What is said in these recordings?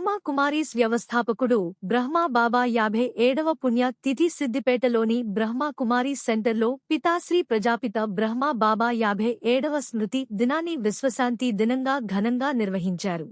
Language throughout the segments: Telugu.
బ్రహ్మా కుమారీస్ వ్యవస్థాపకుడు బ్రహ్మా బాబా యాభై ఏడవ పుణ్య తిథి సిద్దిపేటలోని బ్రహ్మా కుమారీస్ సెంటర్లో పితాశ్రీ ప్రజాపిత బ్రహ్మా బాబా యాభై ఏడవ స్మృతి దినాన్ని విశ్వశాంతి దినంగా ఘనంగా నిర్వహించారు.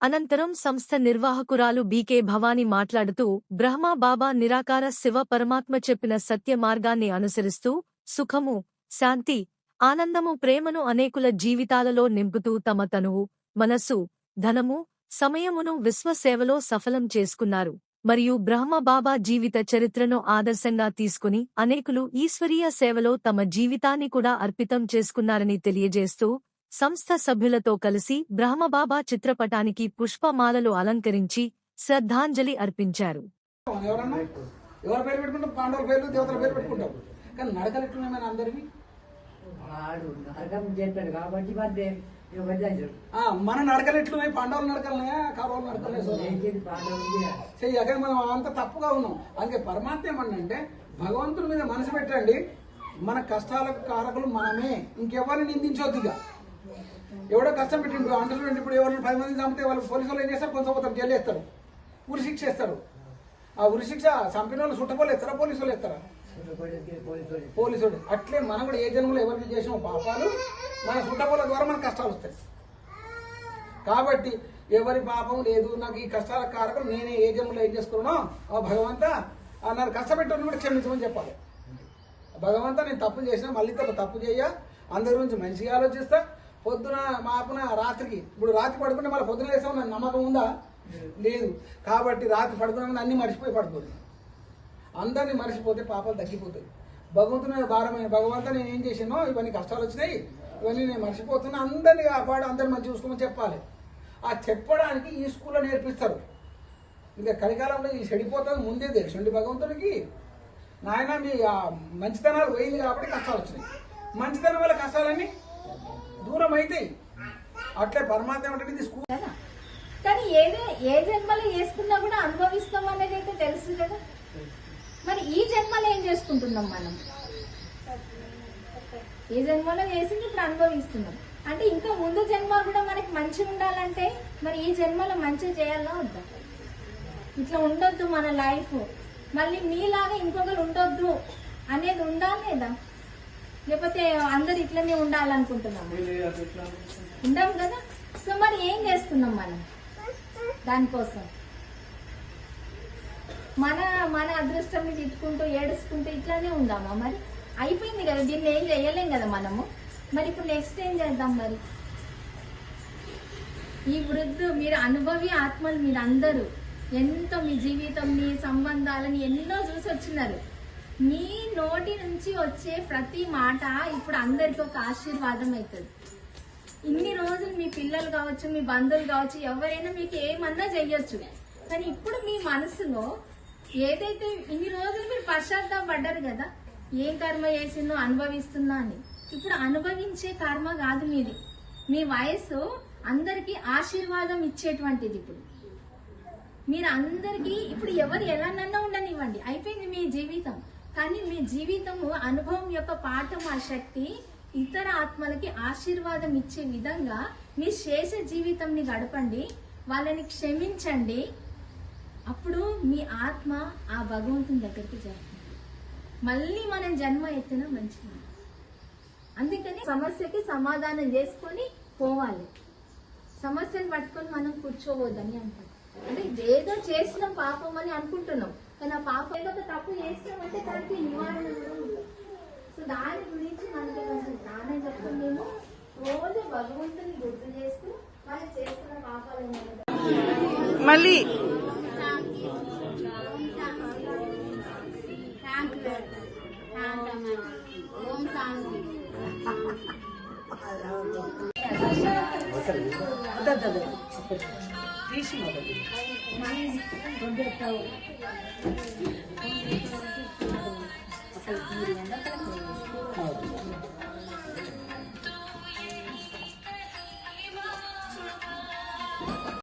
అనంతరం సంస్థ నిర్వాహకురాలు బీకే భవానీ మాట్లాడుతూ బ్రహ్మా బాబా నిరాకార శివ పరమాత్మ చెప్పిన సత్య మార్గాన్ని అనుసరిస్తూ సుఖము శాంతి ఆనందము ప్రేమను అనేకుల జీవితాలలో నింపుతూ తమ తనువు మనస్సు ధనము సమయమును విశ్వసేవలో సఫలం చేసుకున్నారు. మరియు బ్రహ్మబాబా జీవిత చరిత్రను ఆదర్శంగా తీసుకుని అనేకులు ఈశ్వరీయ సేవలో తమ జీవితాన్ని కూడా అర్పితం చేసుకున్నారని తెలియజేస్తూ సంస్థ సభ్యులతో కలిసి బ్రహ్మబాబా చిత్రపటానికి పుష్పమాలలు అలంకరించి శ్రద్ధాంజలి అర్పించారు. కానీ నడకలు ఎట్లున్నాయి అందరివి? వాడు నరకం చెప్పాడు కాబట్టి మన నడకలు ఎట్లున్నాయి? పాండవుల నడకలున్నాయా కౌరవుల నడకలు చెయ్యక మనం అంత తప్పుగా ఉన్నాం. అందుకే పరమాత్మ ఏమన్నంటే భగవంతుడి మీద మనసు పెట్టండి. మన కష్టాలకు కారకులు మనమే. ఇంకెవరిని నిందించొద్దు ఇక. ఎవడో కష్టం పెట్టిండు అంటలు ఇప్పుడు ఎవరిని పది మంది చంపితే వాళ్ళు పోలీసు వాళ్ళు ఏం చేస్తారు? కొంచెం పోతారు జైలు వేస్తారు. ఉరి శిక్ష వేస్తారు. ఆ ఉరి శిక్ష చంపిన వాళ్ళు చుట్టపోలు వేస్తారా? పోలీసు వాళ్ళు వేస్తారా? పోలీసుడు అట్లే మనం కూడా ఏ జన్మలో ఎవరికి చేసిన పాపాలు మన సుట్టపుల ద్వారా మనకు కష్టాలు వస్తాయి. కాబట్టి ఎవరి పాపం లేదు నాకు ఈ కష్టాల కారకం నేనే ఏ జన్మలో ఏం చేసుకున్నానో ఆ భగవంత నన్ను కష్టపెట్టని కూడా క్షమించమని చెప్పాలి. భగవంత నేను తప్పు చేసినా మళ్ళీ తప్పు తప్పు చేయ అందరి గురించి మంచిగా ఆలోచిస్తా. పొద్దున మాపున రాత్రికి ఇప్పుడు రాత్రి పడుకుంటే మళ్ళీ పొద్దున వేసాం నాకు నమ్మకం ఉందా? లేదు. కాబట్టి రాత్రి పడుకునే అన్ని మర్చిపోయి పడుకోండి అందరినీ మర్చిపోతే పాపాలు తగ్గిపోతాయి. భగవంతుని భారమైన భగవంతా నేను ఏం చేసానో ఇవన్నీ కష్టాలు వచ్చినాయి. ఇవన్నీ నేను మర్చిపోతున్నా. అందరినీ కాపాడు అందరిని మంచి చూసుకోమని చెప్పాలి. ఆ చెప్పడానికి ఈ స్కూల్లో నేర్పిస్తారు. ఇంకా కలికాలంలో ఈ చెడిపోతుంది ముందే తెలుసండి భగవంతుడికి నాయన మీ మంచితనాలు పోయింది కాబట్టి కష్టాలు వచ్చినాయి. మంచితనం వల్ల కష్టాలన్నీ దూరం అవుతాయి అట్లే పరమాత్మ ఏమంటే ఇది స్కూల్. కానీ ఏదే ఏ జన్మలో చేసుకున్నా కూడా అనుభవిస్తాం అనేది అయితే తెలుసు కదా? మరి ఈ జన్మలో ఏం చేసుకుంటున్నాం మనం? ఈ జన్మలో చేసింది ఇప్పుడు అనుభవిస్తున్నాం. అంటే ఇంకా ముందు జన్మ కూడా మనకి మంచిగా ఉండాలంటే మరి ఈ జన్మలో మంచిగా చేయాలా వద్దా? ఇట్లా ఉండొద్దు మన లైఫ్. మళ్ళీ మీలాగా ఇంకొకరు ఉండొద్దు అనేది ఉండాలి లేదా? లేకపోతే అందరు ఇట్లనే ఉండాలనుకుంటున్నాము ఉండం కదా? సో మరి ఏం చేస్తున్నాం మనం? దానికోసం. మన మన అదృష్టం తిట్టుకుంటూ ఏడుచుకుంటూ ఇట్లానే ఉందామా మరి? అయిపోయింది కదా దీన్ని ఏం చేయలేం కదా మనము. మరి ఇప్పుడు నెక్స్ట్ ఏం చేద్దాం మరి? ఈ వృద్ధు మీరు అనుభవి ఆత్మలు మీరు అందరూ ఎంతో మీ జీవితం మీ సంబంధాలని ఎన్నో చూసి వచ్చినారు. మీ నోటి నుంచి వచ్చే ప్రతి మాట ఇప్పుడు అందరికీ ఒక ఆశీర్వాదం అవుతుంది. ఇన్ని రోజులు మీ పిల్లలు కావచ్చు మీ బంధువులు కావచ్చు ఎవరైనా మీకు ఏమన్నా చెయ్యొచ్చు. కానీ ఇప్పుడు మీ మనసులో ఏదైతే ఇన్ని రోజులు మీరు పశ్చాత్తాపడ్డారు కదా ఏం కర్మ చేసిందో అనుభవిస్తున్నా అని. ఇప్పుడు అనుభవించే కర్మ కాదు మీది. మీ వయసు అందరికీ ఆశీర్వాదం ఇచ్చేటువంటిది ఇప్పుడు. మీరు అందరికీ ఇప్పుడు ఎవరు ఎలానన్నా ఉండనివ్వండి. అయిపోయింది మీ జీవితం. కానీ మీ జీవితము అనుభవం యొక్క పాఠం ఆ శక్తి ఇతర ఆత్మలకి ఆశీర్వాదం ఇచ్చే విధంగా మీ శేష జీవితంని గడపండి. వాళ్ళని క్షమించండి. అప్పుడు మీ ఆత్మ ఆ భగవంతుని దగ్గరికి జరుగుతుంది మళ్ళీ మనం జన్మ ఎత్తిన మంచిది. అందుకని సమస్యకి సమాధానం చేసుకొని పోవాలి. సమస్యను పట్టుకొని మనం కూర్చోవద్దని అంటారు అంటే ఏదో చేసిన పాపం అని అనుకుంటున్నాం. కానీ ఆ పాపం ఏదో ఒక తప్పు చేసినామంటే దానికి నివారణ సో దాని గురించి మనకి కొంచెం జ్ఞానం చెప్తాం మేము రోజు భగవంతుని గుర్తు చేస్తూ మనం చేస్తున్న పాపాలు మళ్ళీ ಬರ್ತದೆ ಅದದ್ದದ ಭೀಷ್ಮ